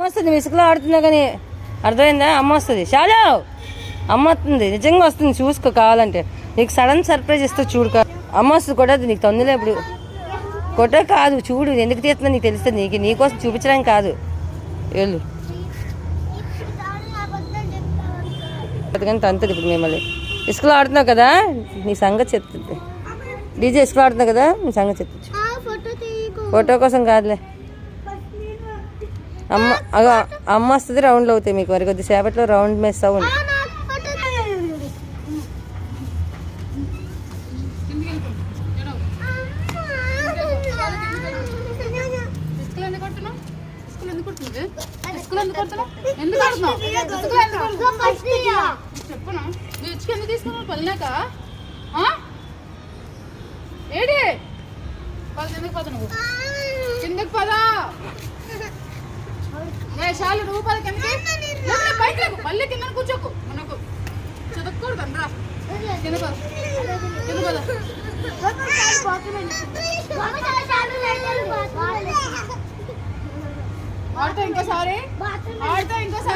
అమ్మ వస్తుంది ఇసుకలో ఆడుతున్నా కానీ? అర్థమైందా? అమ్మ వస్తుంది. షాలో! అమ్మ వస్తుంది. నిజంగా వస్తుంది. చూసుకో కావాలంటే. నీకు సడన్ సర్ప్రైజ్ ఇస్తా చూడు కా- అమ్మ వస్తుంది. కొట్టదు నీకు తొందరలే ఇప్పుడు కొట్ట కాదు. చూడు ఎందుకు తీస్తున్నా నీకు తెలుస్తుంది. నీకు నీకోసం చూపించడానికి కాదు. వెళ్ళు. అందుకని తంతది ఇప్పుడు మిమ్మల్ని. ఇసుకలో ఆడుతున్నావు కదా? నీ సంగతి చెప్తుంది. డీజే ఇసుకలో ఆడుతున్నావు కదా? నీ సంగతి చెప్తుంది. ఫోటో కోసం కాదులే. అమ్మ అగో అమ్మ వస్తుంది రౌండ్లు అవుతాయి మీకు మరి కొద్దిసేపట్లో రౌండ్ మెస్ అవ్వండి ఎందుకు చెప్పను ఎందుకు కిందకి చాలు పద కిందకి లేకు పల్లె కింద కూర్చోకు. మనకు చదువుకోడు రా కింద పద. కింద పద. ఆడుతా ఇంకోసారి? ఆడుతా ఇంకోసారి?